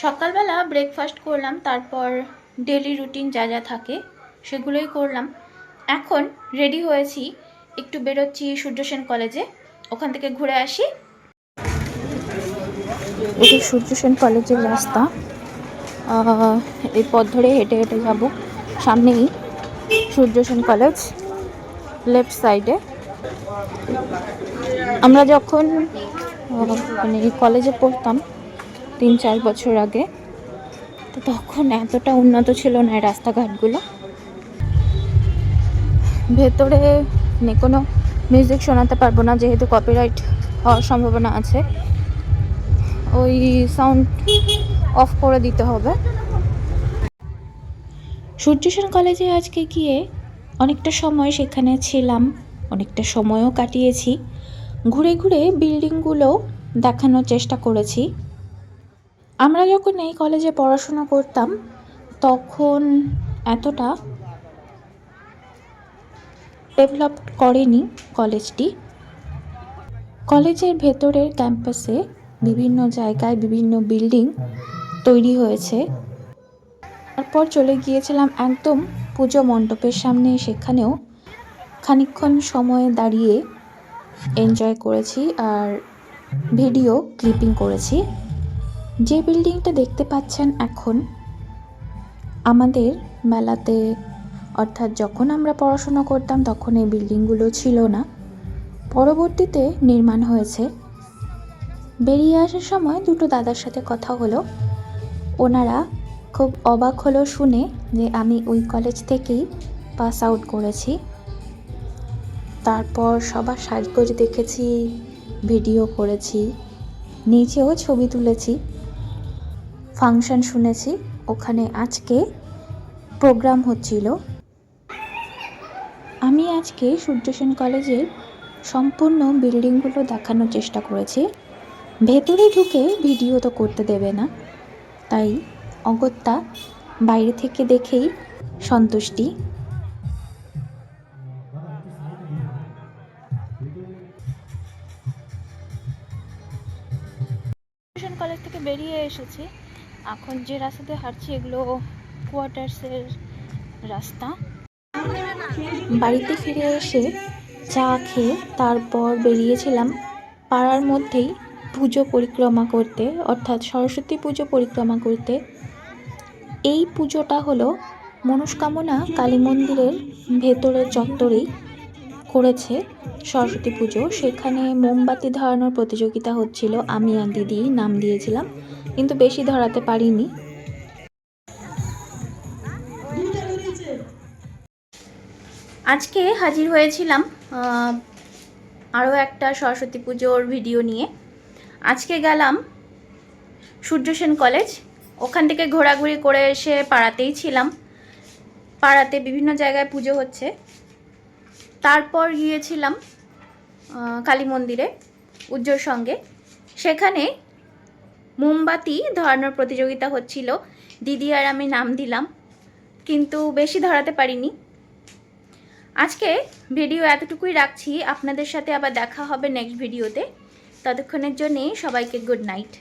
সকালবেলা ব্রেকফাস্ট করলাম, তারপর ডেলি রুটিন যা যা থাকে সেগুলোই করলাম। এখন রেডি হয়েছি একটু বেরোচ্ছি সূর্য সেন কলেজে ওখান থেকে ঘুরে আসি। এটা সূর্য সেন কলেজের রাস্তা এই পথ ধরে হেঁটে হেঁটে যাব। সামনেই সূর্য সেন কলেজ লেফট সাইডে আমরা যখন মানে কলেজে পড়তাম তিন চার বছর আগে। তো তখন এতটা উন্নত ছিল না রাস্তাঘাটগুলো। ভেতরে মানে কোনো মিউজিক শোনাতে পারব না, যেহেতু কপিরাইট হওয়ার সম্ভাবনা আছে। ওই সাউন্ড অফ করে দিতে হবে। সূর্যসেন কলেজে আজকে গিয়ে অনেকটা সময় সেখানে ছিলাম, অনেকটা সময়ও কাটিয়েছি। ঘুরে ঘুরে বিল্ডিংগুলো দেখানোর চেষ্টা করেছি। আমরা যখন এই কলেজে পড়াশোনা করতাম, তখন এতটা ডেভেলপ করেনি কলেজটি কলেজের ভেতরের ক্যাম্পাসে বিভিন্ন জায়গায় বিভিন্ন বিল্ডিং তৈরি হয়েছে। তারপর চলে গিয়েছিলাম একদম পুজো মণ্ডপের সামনে, সেখানেও খানিকক্ষণ সময় দাঁড়িয়ে এনজয় করেছি আর ভিডিও ক্লিপিং করেছি। যে বিল্ডিংটা দেখতে পাচ্ছেন এখন, আমাদের মেলাতে, অর্থাৎ যখন আমরা পড়াশোনা করতাম তখন এই বিল্ডিংগুলো ছিল না। পরবর্তীতে নির্মাণ হয়েছে। বেরিয়ে আসার সময় দুটো দাদার সাথে কথা হলো। ওনারা খুব অবাক হলো শুনে যে আমি ওই কলেজ থেকেই পাস আউট করেছি। তারপর সবার সাজগোজ দেখেছি, ভিডিও করেছি, নিচেও ছবি তুলেছি। ফাংশন শুনেছি, ওখানে আজকে প্রোগ্রাম হচ্ছিল। আমি আজকে সূর্যসেন কলেজের সম্পূর্ণ বিল্ডিংগুলো দেখানোর চেষ্টা করেছি। ভেতরে ঢুকে ভিডিও তো করতে দেবে না। তাই অগত্যা বাইরে থেকে দেখেই সন্তুষ্টি। কলেজ থেকে বেরিয়ে এসেছি। এখন যে রাস্তাতে হাঁটছি, এগুলো কোয়ার্টার্সের রাস্তা। বাড়িতে ফিরে এসে চা খেয়ে তারপর বেরিয়েছিলাম পাড়ার মধ্যেই পুজো পরিক্রমা করতে, অর্থাৎ সরস্বতী পুজো পরিক্রমা করতে। এই পুজোটা হলো মনস্কামনা কালী মন্দিরের ভেতরের চত্বরেই। করেছে সরস্বতী পুজো, সেখানে মোমবাতি ধরানোর প্রতিযোগিতা হচ্ছিল। আমি আর দিদি নাম দিয়েছিলাম, কিন্তু বেশি ধরাতে পারিনি। আজকে হাজির হয়েছিলাম আরও একটা সরস্বতী পুজোর ভিডিও নিয়ে। আজকে গেলাম সূর্য সেন কলেজ, ওখান থেকে ঘোরাঘুরি করে এসে পাড়াতেই ছিলাম। পাড়াতে বিভিন্ন জায়গায় পুজো হচ্ছে। তারপর গিয়েছিলাম কালী মন্দিরে, উজ্জ্বল সঙ্গে। সেখানে মোমবাতি ধরানোর প্রতিযোগিতা হচ্ছিল। দিদি আর আমি নাম দিলাম, কিন্তু বেশি ধরাতে পারিনি। আজকে ভিডিও এতটুকুই রাখছি। আপনাদের সাথে আবার দেখা হবে নেক্সট ভিডিওতে ততক্ষণের জন্যে সবাইকে গুড নাইট